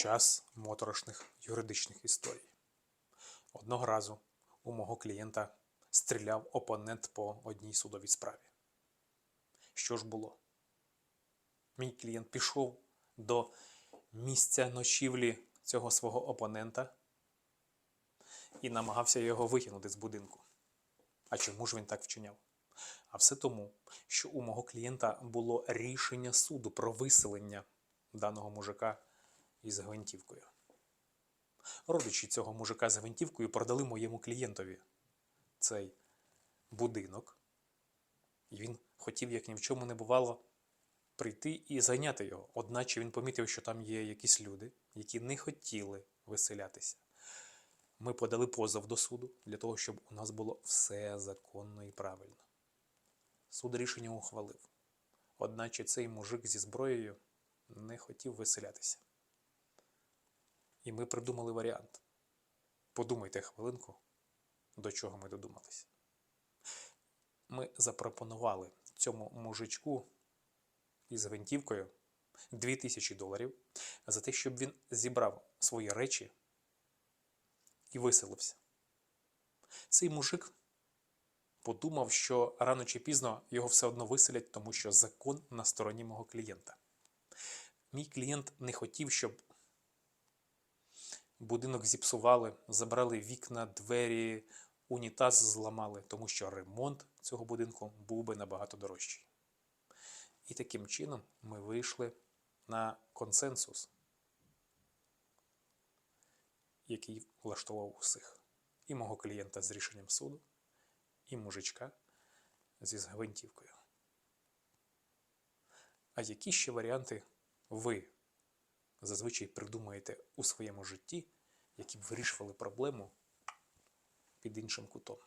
час моторошних юридичних історій. Одного разу у мого клієнта стріляв опонент по одній судовій справі. Що ж було? Мій клієнт пішов до місця ночівлі цього свого опонента і намагався його викинути з будинку. А чому ж він так вчиняв? А все тому, що у мого клієнта було рішення суду про виселення даного мужика із гвинтівкою. Родичі цього мужика з гвинтівкою продали моєму клієнтові цей будинок, і він хотів, як ні в чому не бувало, прийти і зайняти його. Одначе він помітив, що там є якісь люди, які не хотіли виселятися. Ми подали позов до суду для того, щоб у нас було все законно і правильно. Суд рішення ухвалив. Одначе цей мужик зі зброєю не хотів виселятися. І ми придумали варіант. Подумайте хвилинку, до чого ми додумалися. Ми запропонували цьому мужичку із гвинтівкою 2000 доларів за те, щоб він зібрав свої речі і виселився. Цей мужик подумав, що рано чи пізно його все одно виселять, тому що закон на стороні мого клієнта. Мій клієнт не хотів, щоб будинок зіпсували, забрали вікна, двері, унітаз зламали, тому що ремонт цього будинку був би набагато дорожчий. І таким чином ми вийшли на консенсус, який влаштував усіх. І мого клієнта з рішенням суду, і мужичка зі гвинтівкою. А які ще варіанти ви зазвичай придумаєте у своєму житті, які б вирішували проблему під іншим кутом,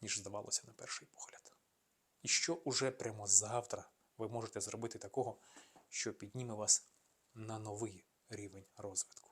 ніж здавалося на перший погляд? І що уже прямо завтра ви можете зробити такого, що підніме вас на новий рівень розвитку?